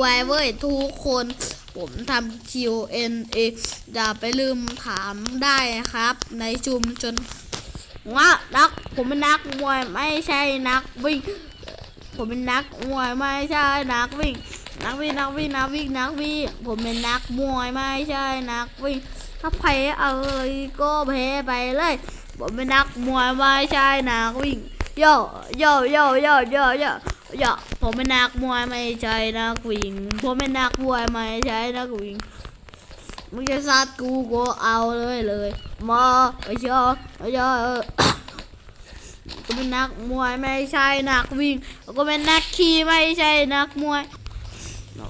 ไว้เว้ยทุกคนผมทำ Q&A อย่าไปลืมถามได้นะครับ ในชุมชนว่านัก ผมเป็นนักมวยไม่ใช่นักวิ่ง ผมเป็นนักมวยไม่ใช่นักวิ่ง นักวิ่งนักวิ่งนักวิ่งนักวิ่งผมเป็นนักมวยไม่ใช่นักวิ่ง ถ้าแพ้เอ้ยก็แพ้ไปเลย ผมเป็นนักมวยไม่ใช่นักวิ่งโยโยโยโยโยโย โยผมเป็นนักมวยไม่ใช่นักวิ่งผมเป็นนักมวยไม่ใช่นักวิ่งมึงจะซัดกูก็เอาเลยเลยมาไอ้เจ้าไอ้เจ้าก็เป็นนักมวยไม่ใช่นักวิ่งก็เป็นนักขี่ไม่ใช่นักมวย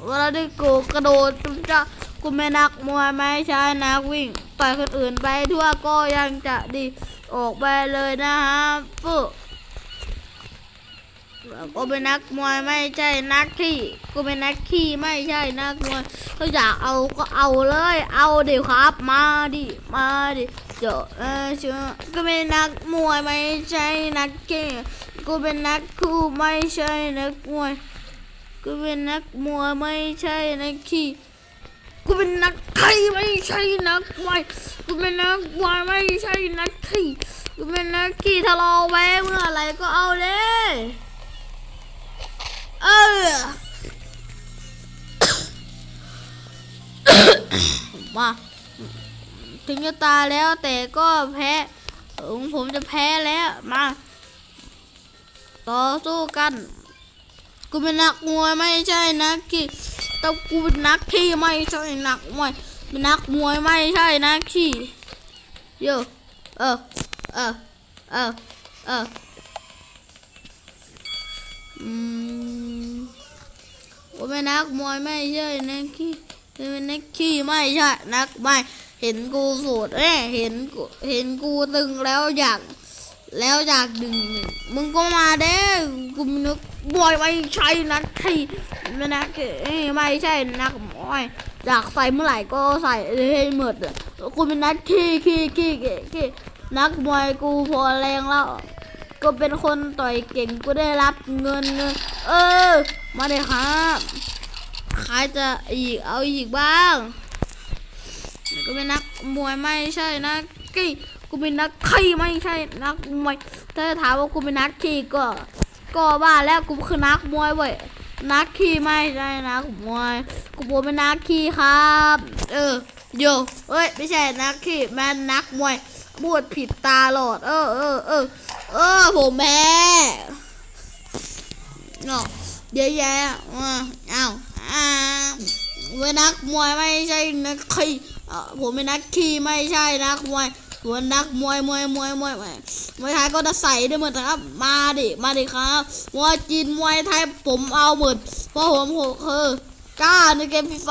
เวลาที่กูกระโดดจุ๊จะกูเป็นนักมวยไม่ใช่นักวิ่งต่อยคนอื่นไปทั่วก็ยังจะดีออกไปเลยนะฮะปุ๊ ก็เป็นนักมวยไม่ใช่นักขี่กูเป็นนักขี่ไม่ใช่นักมวยถ้าอยากเอาก็เอาเลย เอาดิครับ มาดิมาดิเจาเออเชื่อก็เป็นนักมวยไม่ใช่นักขี่กูเป็นนักคู่ไม่ใช่นักมวยกูเป็นนักมวยไม่ใช่นักขี่กูเป็นนักขี่ไม่ใช่นักมวยกูเป็นนักมวยไม่ใช่นักขี่กูเป็นนักขี่ทะเลาะแว้เมื่อไหรก็เอาเลย เออมาถึงจะตายแล้วแต่ก็แพ้ผมจะแพ้แล้วมา ต่อสู้กัน กูเป็นนักมวยไม่ใช่นักขี่แต่กูเป็นนักขี่ไม่ใช่นักมวยเป็นนักมวยไม่ใช่นักขี่โยเออเออเออเอออืม เป็นนักมวยไม่ใช่นักขี่เป็นนักขี่ไม่ใช่นักไม่เห็นกูสูดเอ้เห็นกูเห็นกูตึงแล้วอยากแล้วอยากดึงมึงก็มาเด้กูมีนึกบอยไม่ใช่นักขี่ไม่นักเอ้ไม่ใช่นักมวยอยากใส่เมื่อไหร่ก็ใส่ให้หมดอะกูเป็นนักขี่ขี่ขี่ขี่ขี่นักมวยกูพอแรงแล้ว ก็เป็นคนต่อยเก่งกูได้รับเงิน เออ มาเลยครับใครจะอีกเอาอีกบ้างก็เป็นนักมวยไม่ใช่นักขี่กูเป็นนักขี่ไม่ใช่นักมวยถ้าถามว่ากูเป็นนักขี่ก็ ก็ว่าแล้วกูคือนักมวยเว้ยนักขี่ไม่ใช่นักมวยกูเป็นนักขี่ครับ เออโยเอ้ยไม่ใช่นักขี่แม่นนักมวยพูดผิดตาหลอด เออเออเออ เออผมแพ้เนาะเยอะแยะอ่าอ้าวอ้าวเป็นนักมวยไม่ใช่นักขี่ผมเป็นนักขี่ไม่ใช่นักมวยส่วนนักมวยมวยมวยมวยมวยมวยไทยก็จะใส่ด้วยหมดนะครับ มาดิมาดิครับมวยจีนมวยไทยผมเอาหมดเพราะผมผมคือกล้าในเกมฟรีไฟ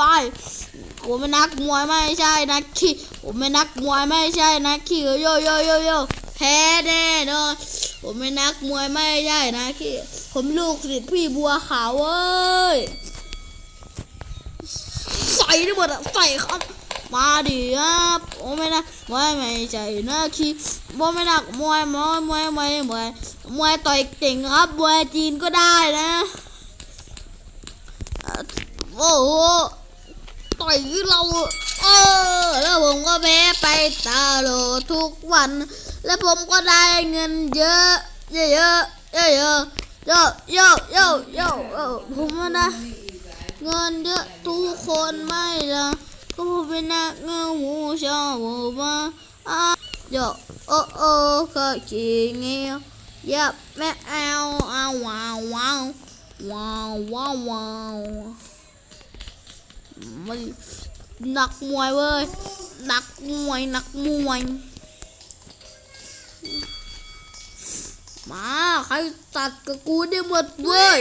ผมเป็นนักมวยไม่ใช่นักขี่ผมเป็นนักมวยไม่ใช่นักขี่โยโยโยโย แพ้แน่นอน ผมเป็นนักมวยไม่ใช่นักขี่ผมลูกศิษย์พี่บัวขาวเว้ย ใส่ได้หมดอะใส่ครับ มาดิครับโอ้ไม่นะมวยไม่ใช่นะคีโอ้ไม่นักมวยมวยมวยมวยมวยมวยต่อยเก่งครับมวยจีนก็ได้นะโอ้โหต่อยเราเออแล้วผมก็แพ้ไปตลอดทุกวัน แล้วผมก็ได้เงินเยอะเยอะเยอะเยอะเยอะเยอะเยอะเยอะเยอะผมว่านะเงินเยอะทุกคนไม่ละก็ผมเป็นนักเงาหมูชาวบ้านอะเดี๋ยวโอ้โอ้ก็ขี้เงี้ยยับแม่เอาเอาว้าวว้าวว้าวว้าวว้าวมันนักมวยเว้ยนักมวยนักมวย มา ใครตัดกับกูได้หมดเว้ย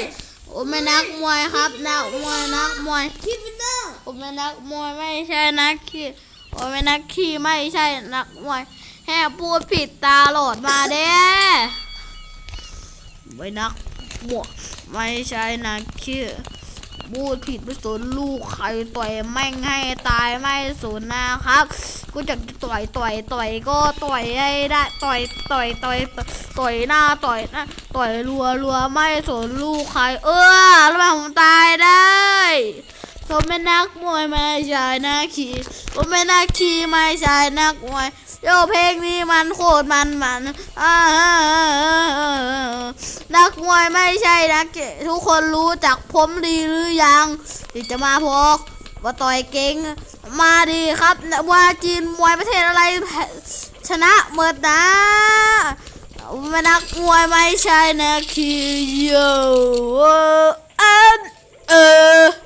ผมเป็นนักมวยครับ นักมวยนักมวยคิดเป็นเด้อผมเป็นนักมวยไม่ใช่นักขี่ผมเป็นนักขี่ไม่ใช่นักมวยแค่พูดผิดตาโหลดมาเด้ไม่นักมวยไม่ใช่นักขี่ พูดผิดไม่สนลูกใครต่อยแม่งให้ตายไม่สนนะครับกูจะต่อยต่อยต่อยก็ต่อยให้ได้ต่อยต่อยต่อยต่อยหน้าต่อยหน้าต่อยรัวรัวไม่สนลูกใคร เออแล้วทำไมผมตายได้เป็นนักมวยไม่ใช่นักขี่ผมเป็นนักขี่ไม่ใช่นักมวยโยเพลงนี้มันโคตรมันมันอ่า นักมวยไม่ใช่นักทุกคนรู้จักผมดีหรือยังที่จะมาพกว่าต่อยเก่งมาดีครับว่าจีนมวยประเทศอะไรชนะเมิดนะมนักมวยไม่ใช่นักขี่โยเออเออ